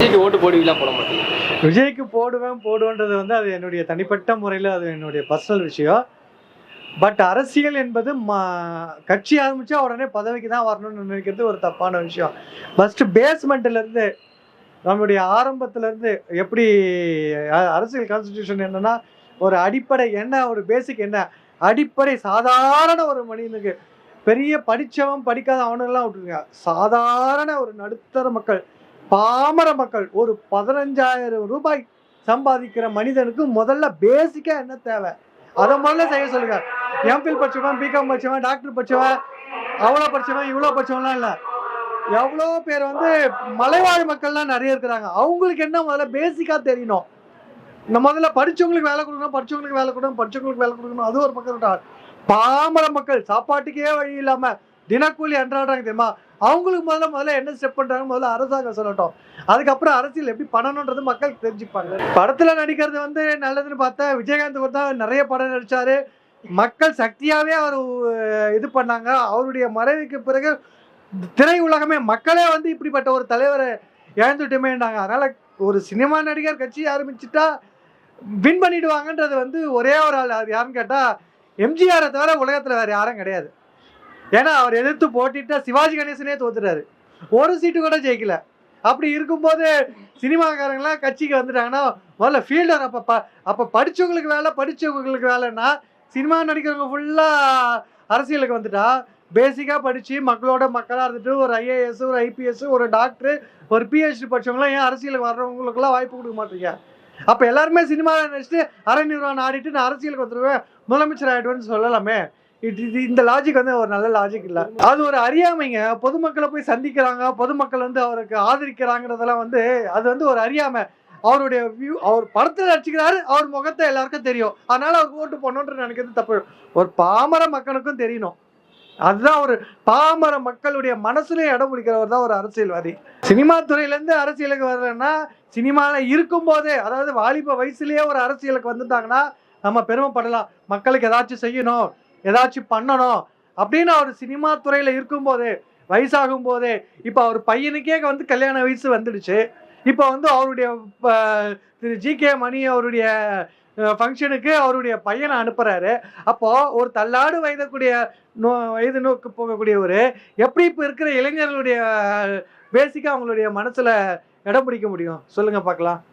விஜய்க்கு ஓட்டு போடுவீங்களா போட மாட்டீங்க விஜய்க்கு போடுவேன் போடுவேன்றது வந்து அது என்னுடைய தனிப்பட்ட முறையில் அது என்னுடைய பர்சனல் விஷயம். பட் அரசியல் என்பது ம கட்சி ஆரம்பித்தா உடனே பதவிக்கு தான் வரணும்னு நினைக்கிறது ஒரு தப்பான விஷயம். ஃபஸ்ட்டு பேஸ்மெண்ட்லேருந்து நம்மளுடைய ஆரம்பத்துலேருந்து எப்படி அரசியல் கான்ஸ்டியூஷன் என்னன்னா ஒரு அடிப்படை என்ன ஒரு பேசிக் என்ன அடிப்படை சாதாரண ஒரு மனிதனுக்கு பெரிய படித்தவன் படிக்காத அவனெல்லாம் விட்டுருங்க. சாதாரண ஒரு நடுத்தர மக்கள் பாமர மக்கள் ஒரு பதினஞ்சாயிரம் ரூபாய் சம்பாதிக்கிற மனிதனுக்கு முதல்ல பேசிக்கா என்ன தேவை? அதை முதல்ல செய்ய சொல்லுங்க. எம்பில் படிச்சவன் பிகாம் படிச்சவன் டாக்டர் படிச்சவன் அவ்வளோ படிச்சவன் இவ்வளோ படிச்சவன்லாம் இல்லை. எவ்வளோ பேர் வந்து மலைவாழ் மக்கள்லாம் நிறைய இருக்கிறாங்க. அவங்களுக்கு என்ன முதல்ல பேசிக்காக தெரியணும்? இந்த முதல்ல படிச்சவங்களுக்கு வேலை கொடுக்கணும் படிச்சவங்களுக்கு வேலை கொடுக்கணும் படிச்சவங்களுக்கு வேலை கொடுக்கணும். அது ஒரு பக்கம் பாமர மக்கள் சாப்பாட்டுக்கே வழி இல்லாமல் தினக்கூலி அன்றாடுறாங்க தெரியுமா? அவங்களுக்கு முதல்ல முதல்ல என்ன ஸ்டெப் பண்றாங்க? முதல்ல அரசாங்கம் சொல்லட்டும். அதுக்கப்புறம் அரசியல் எப்படி பண்ணணுன்றது மக்கள் தெரிஞ்சுப்பாங்க. படத்துல நடிக்கிறது வந்து நல்லதுன்னு பார்த்தா விஜயகாந்த் கூட தான் நிறைய படம் நடிச்சாரு. மக்கள் சக்தியாவே அவர் இது பண்ணாங்க. அவருடைய மறைவுக்கு பிறகு திரை உலகமே மக்களே வந்து இப்படிப்பட்ட ஒரு தலைவரை இழந்துட்டுமேண்டாங்க அதனால ஒரு சினிமா நடிகர் கட்சி ஆரம்பிச்சுட்டா வின் பண்ணிடுவாங்கன்றது வந்து ஒரே ஒரு ஆள். அது யாருன்னு கேட்டால் எம்ஜிஆரை தவிர உலகத்தில் வேறு யாரும் கிடையாது. ஏன்னா அவர் எதிர்த்து போட்டிட்டா சிவாஜி கணேசனே தோத்துறாரு ஒரு சீட்டு கூட ஜெயிக்கல. அப்படி இருக்கும்போது சினிமாக்காரங்களாம் கட்சிக்கு வந்துட்டாங்கன்னா முதல்ல ஃபீல்டர் அப்போ ப அப்போ படித்தவங்களுக்கு வேலை படித்தவங்களுக்கு வேலைன்னா சினிமா நடிக்கிறவங்க ஃபுல்லாக அரசியலுக்கு வந்துட்டா பேசிக்காக படித்து மக்களோட மக்களாக இருந்துட்டு ஒரு ஐஏஎஸ் ஒரு ஐபிஎஸ் ஒரு டாக்டர் ஒரு பிஹெச்டி படிச்சவங்களாம் ஏன் அரசியலுக்கு வர்றவங்களுக்குலாம் வாய்ப்பு கொடுக்க மாட்டீங்க? அப்போ எல்லாருமே சினிமாவில் நினச்சிட்டு அரை நிறுவனம் ஆடிட்டு நான் அரசியலுக்கு வந்துடுவேன் முதலமைச்சர் ஆகிடுவேன்னு சொல்லலாமே. இது இது இந்த லாஜிக் வந்து ஒரு நல்ல லாஜிக் இல்லை. அது ஒரு அறியாமைங்க. பொதுமக்களை போய் சந்திக்கிறாங்க. பொதுமக்கள் வந்து அவருக்கு ஆதரிக்கிறாங்கிறதெல்லாம் வந்து அது வந்து ஒரு அறியாமை. அவருடைய வியூ அவர் படத்தில் நடிச்சுக்கிறாரு. அவர் முகத்தை எல்லாருக்கும் தெரியும். அதனால அவருக்கு ஓட்டு போடணுன்ற நினைக்கிறது தப்பு. ஒரு பாமர மக்களுக்கும் தெரியணும். அதுதான் ஒரு பாமர மக்களுடைய மனசுல இடம் பிடிக்கிறவர் தான் ஒரு அரசியல்வாதி. சினிமா துறையிலேருந்து அரசியலுக்கு வரலன்னா சினிமாவில் இருக்கும் போதே அதாவது வாலிப வயசுலயே ஒரு அரசியலுக்கு வந்துட்டாங்கன்னா நம்ம பெருமைப்படலாம். மக்களுக்கு ஏதாச்சும் செய்யணும். ஏதாச்சும் பண்ணணும் அப்படின்னு அவர் சினிமா துறையில் இருக்கும்போது வயசாகும் போதே இப்போ அவர் பையனுக்கே வந்து கல்யாண வயசு வந்துடுச்சு. இப்போ வந்து அவருடைய திரு ஜி கே மணி அவருடைய ஃபங்க்ஷனுக்கு அவருடைய பையனை அனுப்புகிறாரு அப்போது ஒரு தள்ளாடு வயதக்கூடிய நோ வயது நோக்கு போகக்கூடியவர் எப்படி இப்போ இருக்கிற இளைஞர்களுடைய பேசிக்காக அவங்களுடைய மனசில் இடம் பிடிக்க முடியும்? சொல்லுங்கள் பார்க்கலாம்.